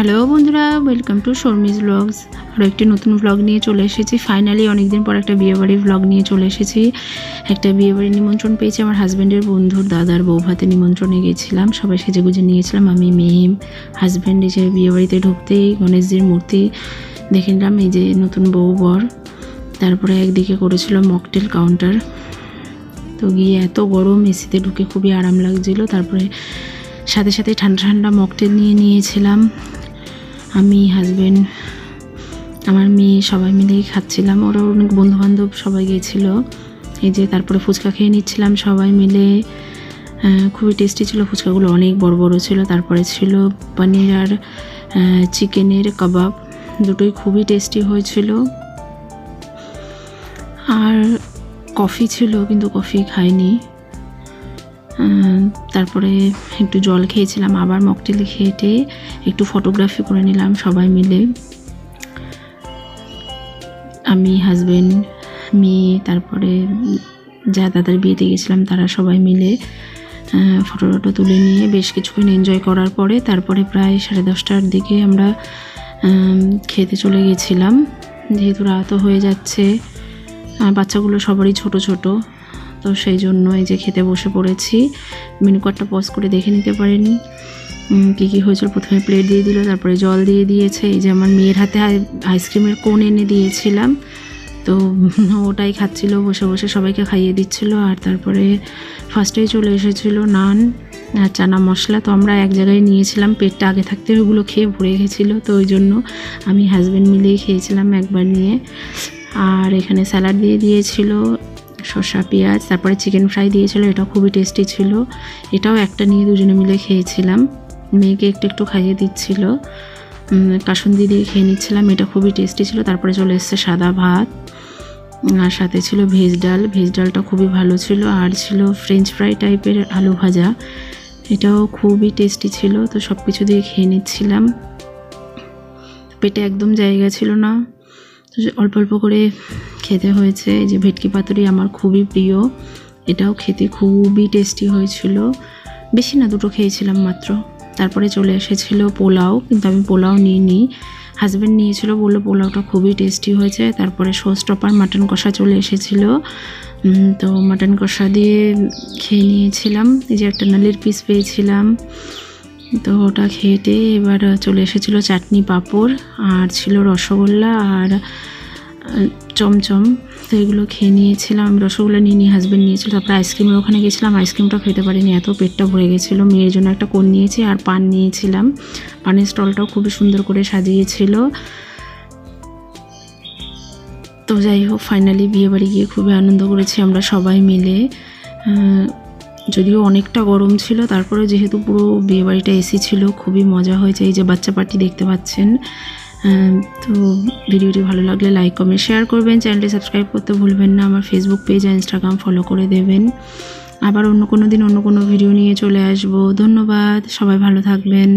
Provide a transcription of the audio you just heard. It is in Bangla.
হ্যালো বন্ধুরা ওয়েলকাম টু শর্মিজ ব্লগস আরও একটি নতুন ব্লগ নিয়ে চলে এসেছি। ফাইনালি অনেকদিন পর একটা বিয়েবাড়ির ব্লগ নিয়ে চলে এসেছি। একটা বিয়েবাড়ির নিমন্ত্রণ পেয়েছি আমার হাজব্যান্ডের বন্ধুর দাদার বউ ভাতে নিমন্ত্রণে গেছিলাম। সবাই সেজে গুজে নিয়েছিলাম, আমি মেহিম হাজব্যান্ড যে বিয়েবাড়িতে ঢুকতেই, গণেশজির মূর্তি দেখে নিলাম, এই যে নতুন বউ বর। তারপরে একদিকে করেছিল মকটেল কাউন্টার তো গিয়ে এত গরম এসিতে ঢুকে খুবই আরাম লাগছিল। তারপরে সাথে সাথে ঠান্ডা ঠান্ডা মকটেল নিয়ে নিয়েছিলাম। আমি হাজব্যান্ড আমার মেয়ে সবাই মিলেই খাচ্ছিলাম। ওরা অনেক বন্ধুবান্ধব সবাই গিয়েছিল। এই যে তারপরে ফুচকা খেয়ে নিচ্ছিলাম সবাই মিলে। খুবই টেস্টি ছিল। ফুচকাগুলো অনেক বড় বড় ছিল। তারপরে ছিল পনির আর চিকেনের কাবাব। দুটোই খুবই টেস্টি হয়েছিল। আর কফি ছিল, কিন্তু কফি খাইনি। তারপরে একটু জল খেয়েছিলাম, আবার মকটেল খেয়েটে একটু ফটোগ্রাফি করে নিলাম সবাই মিলে। আমি হাজব্যান্ড মেয়ে, তারপরে যা দাদার বিয়েতে গেছিলাম তারা সবাই মিলে ফটো টটো তুলে নিয়ে বেশ কিছুক্ষণ এনজয় করার পরে তারপরে প্রায় সাড়ে দশটার দিকে আমরা খেতে চলে গেছিলাম। যেহেতু রাতও হয়ে যাচ্ছে আর বাচ্চাগুলো সবারই ছোট ছোট। তো সেই জন্য এই যে খেতে বসে পড়েছি। মেনু কার্ডটা পজ করে দেখে নিতে পারেনি। কী কী হয়েছিল? প্রথমে প্লেট দিয়ে দিল, তারপরে জল দিয়ে দিয়েছে। এই যে আমার মেয়ের হাতে আইসক্রিমের কোন এনে দিয়েছিলাম। তো ওটাই খাচ্ছিল, বসে বসে সবাইকে খাইয়ে দিচ্ছিল। আর তারপরে ফার্স্টেই চলে এসেছিল নান আর চানা মশলা। তো আমরা এক জায়গায় নিয়েছিলাম, পেটটা আগে থাকতে ওগুলো খেয়ে ভরে গেছিল। তো ওই জন্য আমি হাজব্যান্ড মিলেই খেয়েছিলাম একবার নিয়ে। আর এখানে স্যালাড দিয়ে দিয়েছিল। শসা, পেঁয়াজ, তারপরে চিকেন ফ্রাই দিয়েছিল এটা খুবই টেস্টি ছিল। এটাও একটা নিয়ে দুজনে মিলে খেয়েছিলাম। মেয়েকে একটু একটু খাইয়ে দিচ্ছিল। কাসুন্দি দিয়ে খেয়ে নিচ্ছিলাম, এটা খুবই টেস্টি ছিল। তারপরে চলে এসছে সাদা ভাত। আর সাথে ছিল ভেজ ডাল। ভেজ ডালটা খুবই ভালো ছিল। আর ছিল ফ্রেঞ্চ ফ্রাই টাইপের আলু ভাজা। এটাও খুবই টেস্টি ছিল। তো সব কিছু দিয়ে খেয়ে নিচ্ছিলাম। পেটে একদম জায়গা ছিল না। তো অল্প অল্প করে খেতে হয়েছে। এই যে ভেটকি পাতুরি আমার খুবই প্রিয়। এটাও খেতে খুবই টেস্টি হয়েছিল। বেশি না, দুটো খেয়েছিলাম মাত্র। তারপরে চলে এসেছিল পোলাও, কিন্তু আমি পোলাও নিইনি। হাজব্যান্ড নিয়েছিল বলল পোলাওটা খুবই টেস্টি হয়েছে। তারপরে সোস টপার মাটন কষা চলে এসেছিল। তো মাটন কষা দিয়ে খেয়ে নিয়েছিলাম। এই যে একটা নালির পিস পেয়েছিলাম। তো ওটা খেয়েটে এবার চলে এসেছিল চাটনি পাঁপড় আর ছিল রসগোল্লা আর চমচম। তো এগুলো খেয়ে নিয়েছিলাম, রসগোল্লা নিয়ে নিয়ে হাজব্যান্ড নিয়েছিল, তারপরে আইসক্রিমের ওখানে গেছিলাম আইসক্রিমটা খেতে পারিনি, এত পেটটা ভরে গেছিল। মেয়ের জন্য একটা কোন নিয়েছি আর পান নিয়েছিলাম। পানের স্টলটাও খুবই সুন্দর করে সাজিয়েছিল। তো যাই হোক ফাইনালি বিয়েবাড়ি গিয়ে খুবই আনন্দ করেছি আমরা সবাই মিলে। যদিও অনেকটা গরম ছিল, তারপরে যেহেতু পুরো বিয়েবাড়িটা এসি ছিল, খুবই মজা হয়েছে এই যে বাচ্চা পার্টি দেখতে পাচ্ছেন। তো ভিডিওটি ভালো লাগলে লাইক, কমেন্ট, শেয়ার করবেন। চ্যানেলটি সাবস্ক্রাইব করতে ভুলবেন না। আমার ফেসবুক পেজ আর ইনস্টাগ্রাম ফলো করে দেবেন। আবার অন্য কোনো দিন অন্য কোনো ভিডিও নিয়ে চলে আসব। ধন্যবাদ। সবাই ভালো থাকবেন।